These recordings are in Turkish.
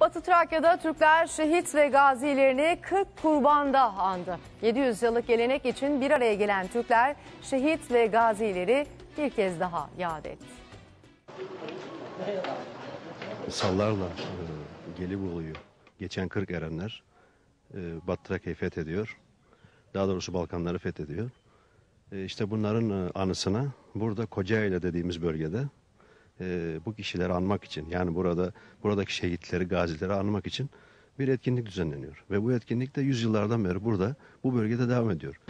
Batı Trakya'da Türkler şehit ve gazilerini 40 kurbanda andı. 700 yıllık gelenek için bir araya gelen Türkler şehit ve gazileri bir kez daha yad etti. sallarla e, Gelibolu'yu geçen 40 erenler e, Batı Trakya'yı fethediyor. Daha doğrusu Balkanları fethediyor. E, işte bunların e, anısına burada Kocaeli dediğimiz bölgede e, bu kişileri anmak için yani burada buradaki şehitleri, gazileri anmak için bir etkinlik düzenleniyor. Ve bu etkinlik de yüzyıllardan beri burada bu bölgede devam ediyor.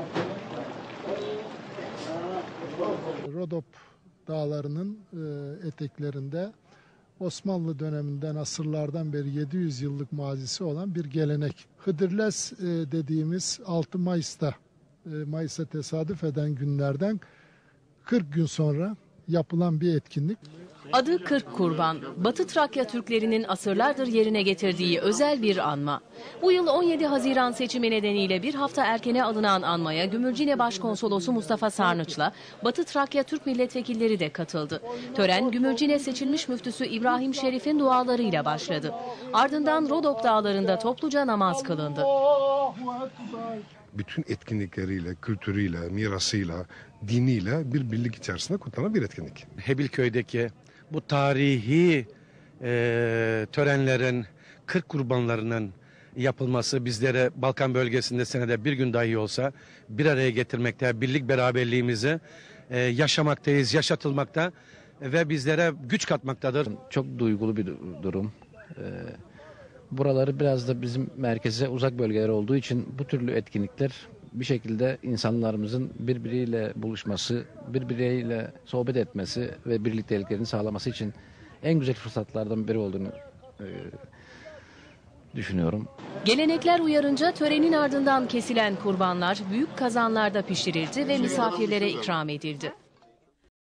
Rodop dağlarının eteklerinde Osmanlı döneminden asırlardan beri 700 yıllık mazisi olan bir gelenek. Hıdırles dediğimiz 6 Mayıs'ta e, Mayıs'a tesadüf eden günlerden 40 gün sonra yapılan bir etkinlik. Adı 40 Kurban. Batı Trakya Türklerinin asırlardır yerine getirdiği özel bir anma. Bu yıl 17 Haziran seçimi nedeniyle bir hafta erkene alınan anmaya Gümülcine Başkonsolosu Mustafa Sarnıç'la Batı Trakya Türk milletvekilleri de katıldı. Tören Gümülcine seçilmiş müftüsü İbrahim Şerif'in dualarıyla başladı. Ardından Rodop Dağları'nda topluca namaz kılındı. bütün etkinlikleriyle, kültürüyle, mirasıyla, diniyle bir birlik içerisinde kutlanan bir etkinlik. Hebilköy'deki bu tarihi e, törenlerin 40 kurbanlarının yapılması bizlere Balkan bölgesinde senede bir gün dahi olsa bir araya getirmekte, birlik beraberliğimizi e, yaşamaktayız, yaşatılmakta ve bizlere güç katmaktadır. Çok duygulu bir durum. Ee, Buraları biraz da bizim merkeze uzak bölgeler olduğu için bu türlü etkinlikler bir şekilde insanlarımızın birbiriyle buluşması, birbiriyle sohbet etmesi ve birlikteliklerini sağlaması için en güzel fırsatlardan biri olduğunu e, düşünüyorum. Gelenekler uyarınca törenin ardından kesilen kurbanlar büyük kazanlarda pişirildi ve misafirlere ikram edildi.